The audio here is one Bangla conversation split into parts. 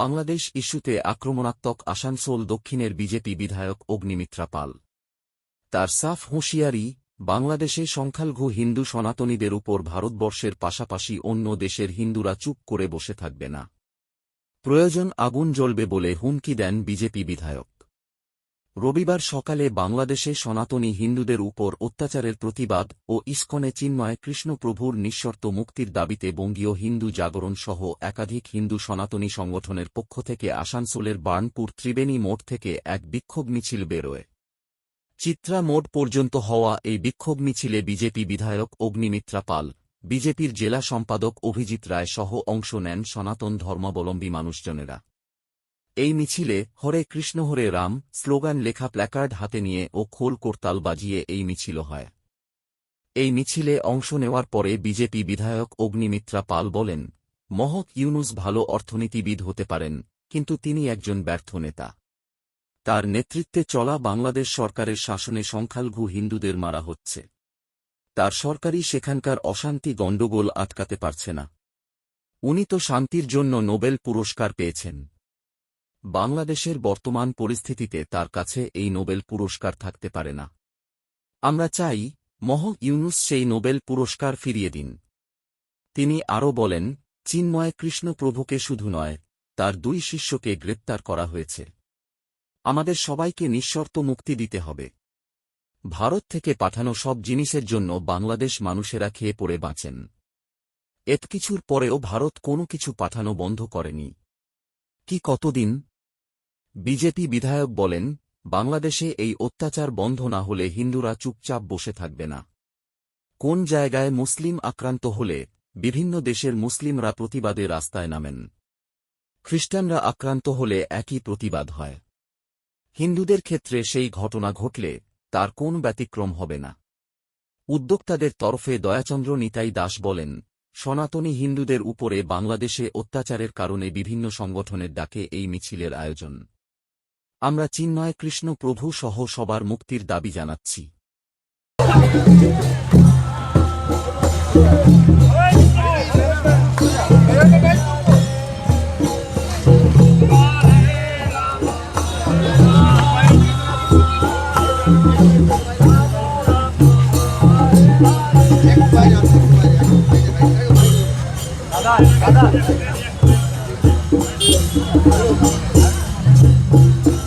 বাংলাদেশ ইস্যুতে আক্রমণাত্মক আসানসোল দক্ষিণের বিজেপি বিধায়ক অগ্নিমিত্রা পাল। তার সাফ হুঁশিয়ারি, বাংলাদেশে সংখ্যালঘু হিন্দু সনাতনীদের উপর ভারতবর্ষের পাশাপাশি অন্য দেশের হিন্দুরা চুপ করে বসে থাকবে না। প্রয়োজন আগুন জ্বলবে বলে হুমকি দেন বিজেপি বিধায়ক। রবিবার সকালে বাংলাদেশে সনাতনী হিন্দুদের উপর অত্যাচারের প্রতিবাদ ও ইস্কনে চিন্ময় কৃষ্ণপ্রভুর নিঃশর্ত মুক্তির দাবিতে বঙ্গীয় হিন্দু জাগরণ সহ একাধিক হিন্দু সনাতনী সংগঠনের পক্ষ থেকে আসানসোলের বার্নপুর ত্রিবেণী মোড় থেকে এক বিক্ষোভ মিছিল বেরোয়। চিত্রা মোড় পর্যন্ত হওয়া এই বিক্ষোভ মিছিলে বিজেপি বিধায়ক অগ্নিমিত্রা পাল, বিজেপির জেলা সম্পাদক অভিজিৎ রায় সহ অংশ নেন সনাতন ধর্মাবলম্বী মানুষজনেরা। এই মিছিলে হরে কৃষ্ণ হরে রাম স্লোগান লেখা প্ল্যাকার্ড হাতে নিয়ে ও খোল করতাল বাজিয়ে এই মিছিল হয়। এই মিছিলে অংশ নেওয়ার পরে বিজেপি বিধায়ক অগ্নিমিত্রা পাল বলেন মহক ইউনুস ভালো অর্থনীতিবিদ হতে পারেন, কিন্তু তিনি একজন ব্যর্থ নেতা। তার নেতৃত্বে চলা বাংলাদেশ সরকারের শাসনে সংখ্যালঘু হিন্দুদের মারা হচ্ছে। তার সরকারই সেখানকার অশান্তি গণ্ডগোল আটকাতে পারছে না। উনি তো শান্তির জন্য নোবেল পুরস্কার পেয়েছেন। বাংলাদেশের বর্তমান পরিস্থিতিতে তার কাছে এই নোবেল পুরস্কার থাকতে পারে না। আমরা চাই, মহ ইউনুস সেই নোবেল পুরস্কার ফিরিয়ে দিন। তিনি আরও বলেন, চিন্ময় কৃষ্ণ প্রভুকে শুধু নয়, তার দুই শিষ্যকে গ্রেপ্তার করা হয়েছে। আমাদের সবাইকে নিঃশর্ত মুক্তি দিতে হবে। ভারত থেকে পাঠানো সব জিনিসের জন্য বাংলাদেশ মানুষেরা খেয়ে পড়ে বাঁচেন। এত কিছুর পরেও ভারত কোনো কিছু পাঠানো বন্ধ করেনি। কি কতদিন বিজেপি বিধায়ক বলেন, বাংলাদেশে এই অত্যাচার বন্ধ না হলে হিন্দুরা চুপচাপ বসে থাকবে না। কোন জায়গায় মুসলিম আক্রান্ত হলে, বিভিন্ন দেশের মুসলিমরা প্রতিবাদে রাস্তায় নামেন। খ্রিস্টানরা আক্রান্ত হলে একই প্রতিবাদ হয়। হিন্দুদের ক্ষেত্রে সেই ঘটনা ঘটলে, তার কোন ব্যতিক্রম হবে না। উদ্যোক্তাদের তরফে দয়াচন্দ্র নিতাই দাস বলেন, সনাতনী হিন্দুদের উপরে বাংলাদেশে অত্যাচারের কারণে বিভিন্ন সংগঠনের ডাকে এই মিছিলের আয়োজন। আমরা চিন্ময় কৃষ্ণ প্রভু সহ সবার মুক্তির দাবি জানাচ্ছি।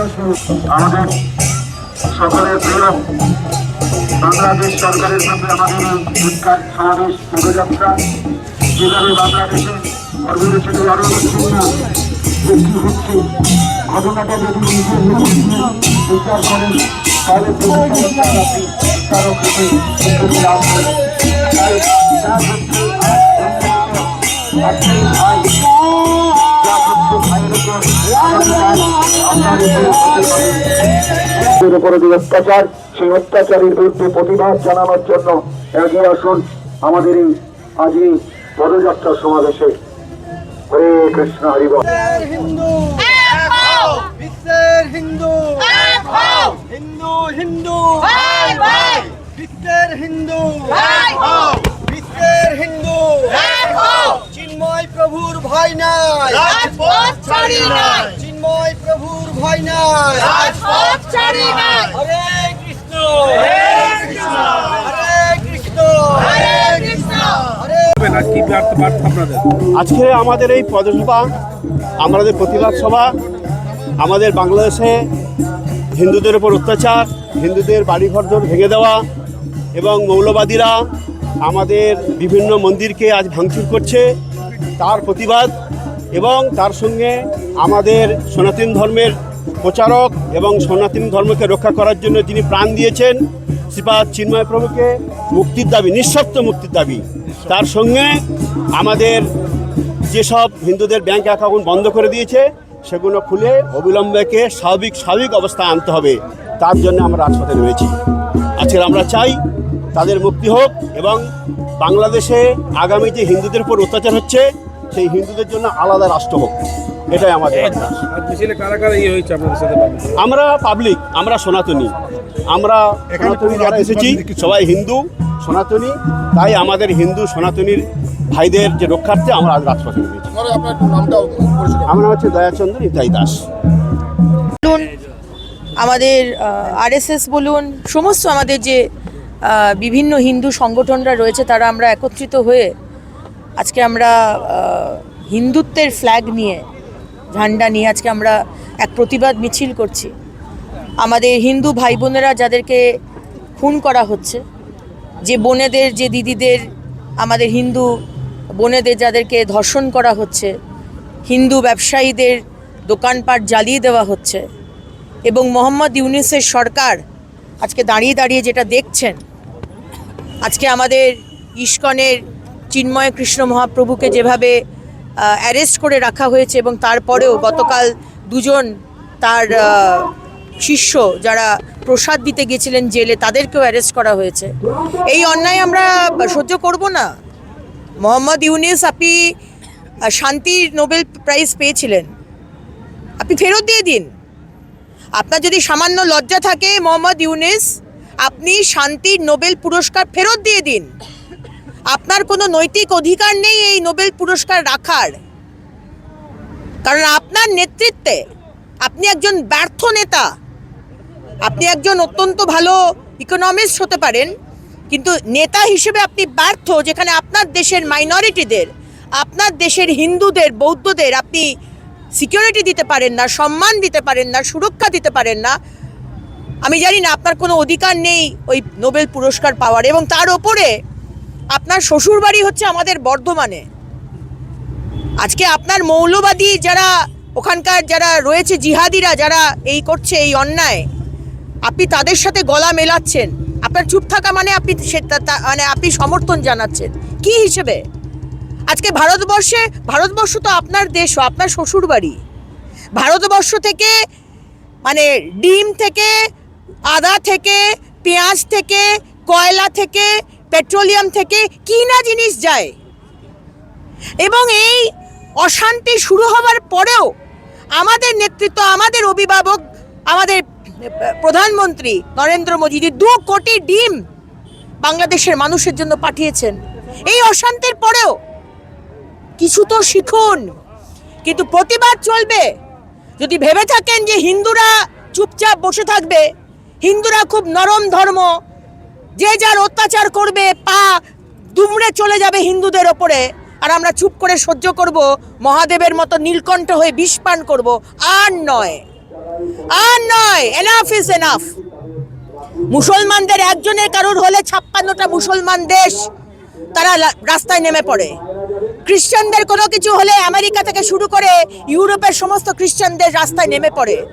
আমাদের সকলের প্রিয় বাংলাদেশ সরকারের সাথে আমাদের বিজ্ঞান সমাবেশ, পদযাত্রা, যেভাবে বাংলাদেশে অর্থনীতি আরও বৃদ্ধি হচ্ছে, ঘটনাটা যদি নিজের বিচার করেন, তাহলে তারও ক্ষেত্রে লাভ করেন তাই যা হচ্ছে উপর যে অত্যাচার, সেই অত্যাচারের বিরুদ্ধে প্রতিবাদ জানানোর জন্য এগিয়ে আসুন আমাদের এই আজ এই পদযাত্রা সমাবেশে। হরে কৃষ্ণ হরিব হিন্দু বিশ্বের হিন্দু হিন্দু হিন্দু বিশ্বের হিন্দু বিশ্বের হিন্দু চিন্ময় প্রভুর ভয় নাই। রাজপথ ছাড়ি নাই। চিন্ময় প্রভুর ভয় নাই। রাজপথ ছাড়ি নাই। হরে কৃষ্ণ। হরে কৃষ্ণ। হরে কৃষ্ণ। হরে কৃষ্ণ। আজকে আমাদের এই পদসভা আমাদের প্রতিবাদ সভা আমাদের বাংলাদেশে হিন্দুদের উপর অত্যাচার হিন্দুদের বাড়িঘর ভেঙে দেওয়া এবং মৌলবাদীরা আমাদের বিভিন্ন মন্দিরকে আজ ভাঙচুর করছে। তার প্রতিবাদ এবং তার সঙ্গে আমাদের সনাতন ধর্মের প্রচারক এবং সনাতন ধর্মকে রক্ষা করার জন্য যিনি প্রাণ দিয়েছেন, শ্রীপাদ চিন্ময় প্রভুকে মুক্তির দাবি, নিঃশর্ত মুক্তির দাবি, তার সঙ্গে আমাদের যেসব হিন্দুদের ব্যাংক অ্যাকাউন্ট বন্ধ করে দিয়েছে, সেগুলো খুলে অবিলম্বেকে স্বাভাবিক স্বাভাবিক অবস্থায় আনতে হবে। তার জন্য আমরা রাজপথে রয়েছি আজকে আমরা চাই তাদের মুক্তি হোক এবং বাংলাদেশে আগামী যে হিন্দুদের উপর অত্যাচার হচ্ছে সেই হিন্দুদের জন্য আলাদা রাষ্ট্র হোক। এটাই আমাদের ইয়ে? আমরা পাবলিক আমরা সনাতনী। আমরা সনাতনী যারা এসেছি সবাই হিন্দু সনাতনী। তাই আমাদের হিন্দু সনাতনীর ভাইদের যে রক্ষার্থে আমরা আজ রাজপথে নেমেছি। আমার নাম হচ্ছে দয়াচন্দ্র ইতাই দাস। বলুন আমাদের আরএসএস বলুন সমস্ত আমাদের যে বিভিন্ন হিন্দু সংগঠনরা রয়েছে, তারা আমরা একত্রিত হয়ে আজকে আমরা হিন্দুত্বের ফ্ল্যাগ নিয়ে ঝান্ডা নিয়ে আজকে আমরা এক প্রতিবাদ মিছিল করছি। আমাদের হিন্দু ভাই বোনেরা যাদেরকে খুন করা হচ্ছে, যে বোনেদের, যে দিদিদের, আমাদের হিন্দু বোনেদের যাদেরকে ধর্ষণ করা হচ্ছে, হিন্দু ব্যবসায়ীদের দোকানপাট জ্বালিয়ে দেওয়া হচ্ছে এবং মোহাম্মদ ইউনিসের সরকার আজকে দাঁড়িয়ে দাঁড়িয়ে যেটা দেখছেন আজকে আমাদের ইস্কনের চিন্ময় কৃষ্ণ মহাপ্রভুকে যেভাবে অ্যারেস্ট করে রাখা হয়েছে এবং তারপরেও গতকাল দুজন তার শিষ্য যারা প্রসাদ দিতে গেছিলেন জেলে তাদেরকেও অ্যারেস্ট করা হয়েছে। এই অন্যায় আমরা সহ্য করব না। মোহাম্মদ ইউনিস আপনি আহ, শান্তির নোবেল প্রাইজ পেয়েছিলেন। আপনি ফেরত দিয়ে দিন। আপনার যদি সামান্য লজ্জা থাকে মোহাম্মদ ইউনিস আপনি শান্তির নোবেল পুরস্কার ফেরত দিয়ে দিন। আপনার কোনো নৈতিক অধিকার নেই এই নোবেল পুরস্কার রাখার। কারণ আপনার নেতৃত্বে আপনি একজন ব্যর্থ নেতা। আপনি একজন অত্যন্ত ভালো ইকোনমিস্ট হতে পারেন, কিন্তু নেতা হিসেবে আপনি ব্যর্থ, যেখানে আপনার দেশের মাইনরিটিদের আপনার দেশের হিন্দুদের, বৌদ্ধদের আপনি সিকিউরিটি দিতে পারেন না, সম্মান দিতে পারেন না, সুরক্ষা দিতে পারেন না। আমি জানি না, আপনার কোনো অধিকার নেই ওই নোবেল পুরস্কার পাওয়ার, এবং তার ওপরে আপনার শ্বশুরবাড়ি হচ্ছে আমাদের বর্ধমানে। আজকে আপনার মৌলবাদী যারা ওখানকার যারা রয়েছে জিহাদিরা, যারা এই করছে এই অন্যায়, আপনি তাদের সাথে গলা মেলাচ্ছেন। আপনার চুপ থাকা মানে আপনি মানে আপনি সমর্থন জানাচ্ছেন। কি হিসেবে? আজকে ভারতবর্ষে, ভারতবর্ষ তো আপনার দেশ, আপনার শ্বশুর বাড়ি ভারতবর্ষ থেকে মানে ডিম থেকে আদা থেকে, পেঁয়াজ থেকে, কয়লা থেকে, পেট্রোলিয়াম থেকে কি না জিনিস যায়। এবং এই অশান্তি শুরু হবার পরেও আমাদের নেতৃত্ব, আমাদের অভিভাবক, আমাদের প্রধানমন্ত্রী নরেন্দ্র মোদীজি দু কোটি ডিম বাংলাদেশের মানুষের জন্য পাঠিয়েছেন, এই অশান্তির পরেও কিছু তো শিখুন। কিন্তু প্রতিবাদ চলবে। যদি ভেবে থাকেন যে হিন্দুরা চুপচাপ বসে থাকবে হিন্দুরা খুব নরম ধর্ম। যে যার অত্যাচার করবে, পা দুমড়ে চলে যাবে হিন্দুদের ওপরে। আর আমরা চুপ করে সহ্য করব, মহাদেবের মতো নীলকণ্ঠ হয়ে বিষ পান করব। আর নয়। আর নয়। এনাফ ইজ এনাফ মুসলমানদের একজনের কারোর হলে ছাপ্পান্নটা মুসলমান দেশ, তারা রাস্তায় নেমে পড়ে। খ্রিস্টানদের কোনো কিছু হলে আমেরিকা থেকে শুরু করে ইউরোপের সমস্ত খ্রিস্টানদের রাস্তায় নেমে পড়ে।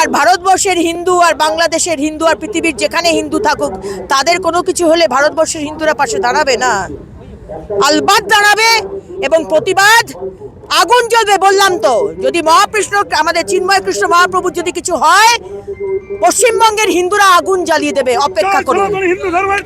আর ভারতবর্ষের হিন্দু আর বাংলাদেশের হিন্দু আর পৃথিবীর যেখানে হিন্দু থাকুক তাদের কোনো কিছু হলে ভারতবর্ষের হিন্দুরা পাশে দাঁড়াবে না। আলবাদ দাঁড়াবে এবং প্রতিবাদ আগুন জ্বলবে বললাম তো। যদি মহাকৃষ্ণ আমাদের চিন্ময় কৃষ্ণ মহাপ্রভু যদি কিছু হয় পশ্চিমবঙ্গের হিন্দুরা আগুন জ্বালিয়ে দেবে অপেক্ষা ধর্মের